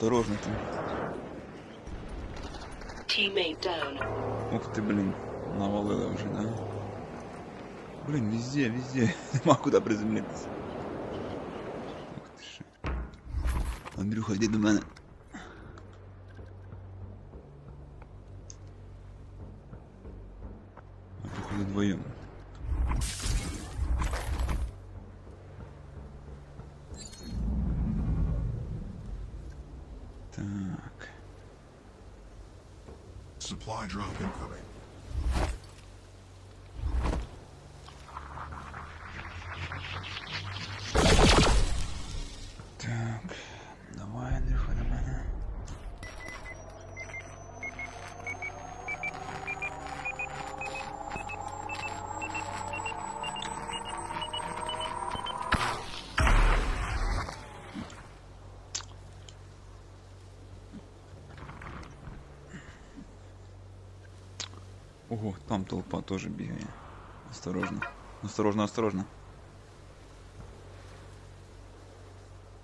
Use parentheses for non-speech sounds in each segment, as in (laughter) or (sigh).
Осторожно там. Teammate down. Ух ти, блін. Навалили вже, да? Блін, везде, везде. (laughs) Нема куди приземлитися. Ух ти що. Андрюха, йди до мене. А походу вдвоєм. Supply drop incoming. Ого, там толпа тоже бегает. Осторожно. Осторожно, осторожно.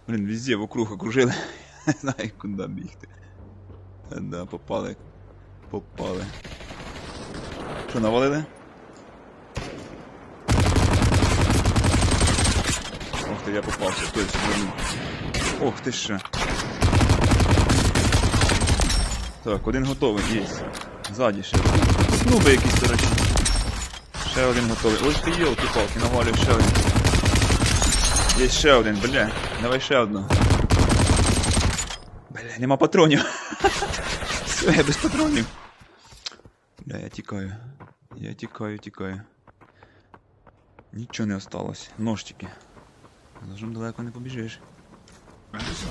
Блін, везде вокруг окружили. (laughs) Не знаю, куди бігти. Да, попали. Попали. Що, навалили? Ох ти, я попався, звернув. Ох ти що. Так, один готовий, є. Ззаді ще. Ну би якийсь, до речі. Ще один готовий. Ось ти йолки-палки, навалюю ще один. Є ще один, бля. Давай ще одну. Бля, нема патронів. (laughs) Все, я без патронів. Бля, я тікаю. Я тікаю, тікаю. Нічого не осталось. Нож тільки. Ножом далеко не побіжиш.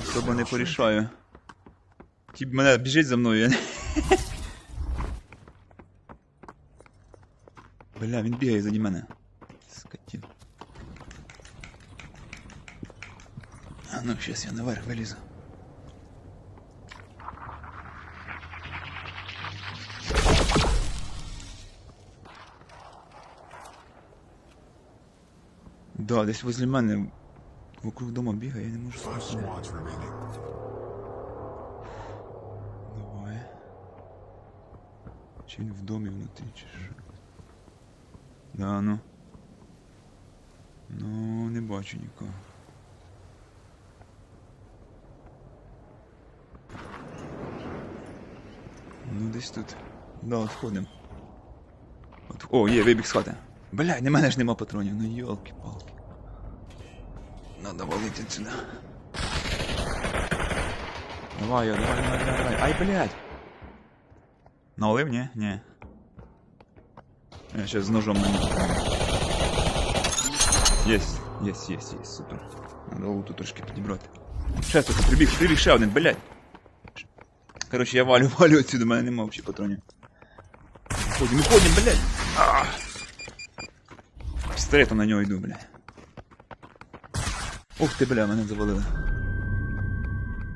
Особо не порішаю. Ті мене біжить за мною. я не- (laughs) Бля, він бігає заді мене. Скотін. А ну, сейчас я наверх вылезу. Да, десь возле мене вокруг дома бігає, я не можу Five сказати. squads remaining. Давай. Чи він в домі внутрі, чи що? Да, ну. Ну, не бачу нікого. Ну, десь тут. Да, от. От, о, є, вибіг з хати. Блядь, не мене ж нема патронів, ну йолки-палки. Надо валити сюди. Давай, давай, давай, давай, давай. Ай, блядь! Налив, ні? Ні. Я сейчас з ножом на нього. Єсть, єсть, єсть, єсть, супер. Надо луту трошки підібрати. Ще тут прибіг, прибіг ще один, блядь. Короче, я валю, (laughs) валю отсюда, у мене нема взагалі патронів. Ходим, ходим, блядь. А! Пістолетом на нього йду, блядь. Ух ти, бля, мене завалили.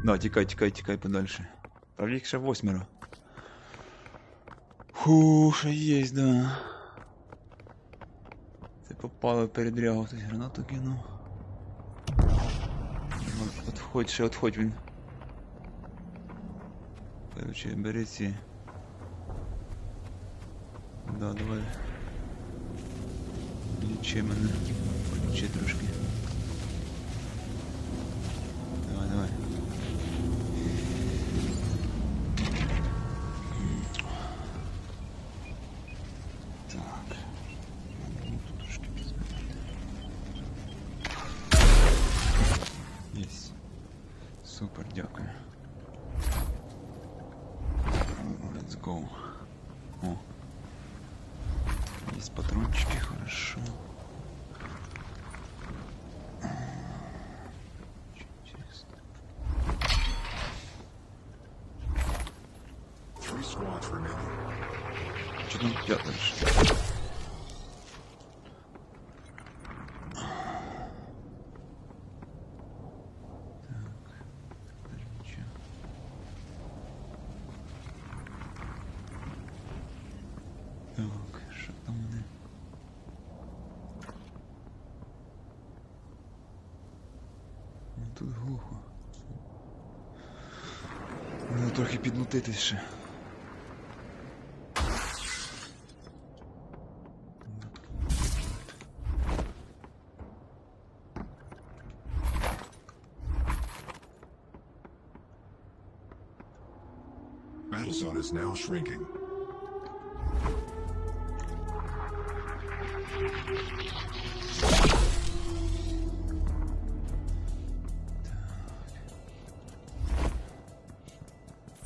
Да, тікай, тікай, тікай подальше. Правда, їх ще восьмеро. Фу, ще є, да. В передрягу, хтось гранату кинув. Отходь, ще отходь він. Короче, бери ці. Да, давай. Лічи мене. Супер, дякую. Let's go. О. Есть патрончики, хорошо. Что там пятаешь? тут глухо. Треба трохи підлутитись ще. Battle zone is now shrinking.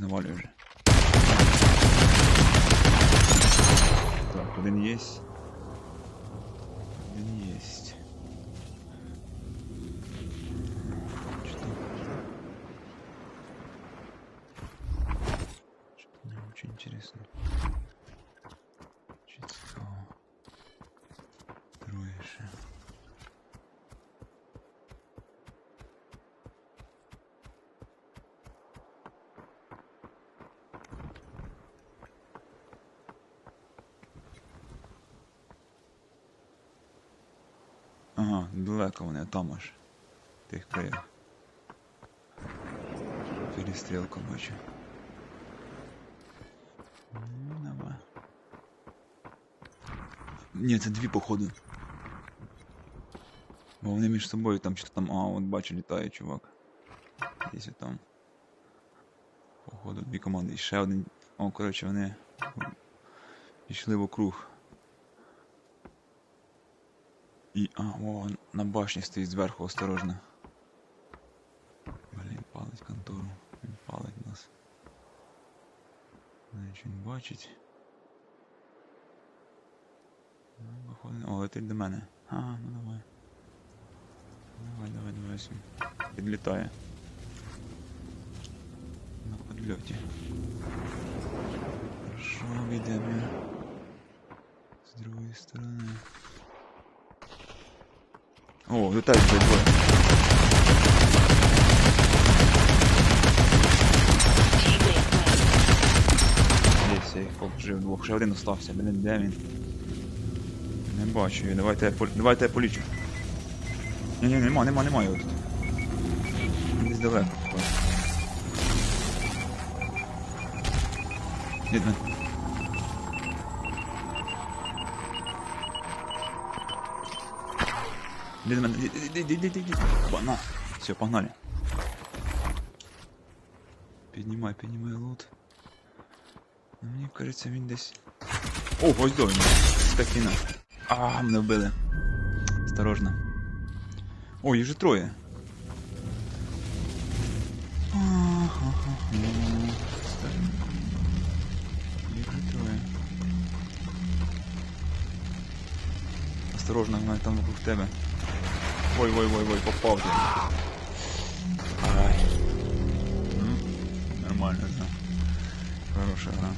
Навалює вже. Так, один єсть. Один есть. Что-то не очень интересно. Ага, далеко вони, там аж. Тих краях. Перестрілку бачу. Давай. Ні, це дві походу. Бо вони між собою там що там. А, от бачу, літає чувак. Десь там. Походу, дві команди. І ще один. О, коротше, вони пішли вокруг. І. А, о, на башні стоїть зверху, осторожно. Блін, палить контору. Він палить нас. Значить, він бачить. Ну, виходить. О, летить до мене. А, ну давай. Давай, давай, давай сім. Підлітає. На подльоті. Хорошо, відемо. З другої сторони. О, двоє. Teammate down. Десь я їх положив двох. Ще остався, блін, де? Не бачу його, давайте я, пол... давайте я полічу. Ні, ні, нема, нема, нема його тут. Десь далеко. Ні, він. Іди до мене, іди, іди, іди, іди, іди. Ба, на. Все, погнали. Піднімай, піднімай лут. Ну, Мені кажеться, він десь. О, ось до він. Скотина. А, мене вбили. Осторожно. О, їх же троє. Ахахаху. Стой. Їх же троє. Осторожно, вона там вокруг тебе. Ой, ой, ой, ой, попав ти. Ай. М? Нормально, да. Хорошая гра.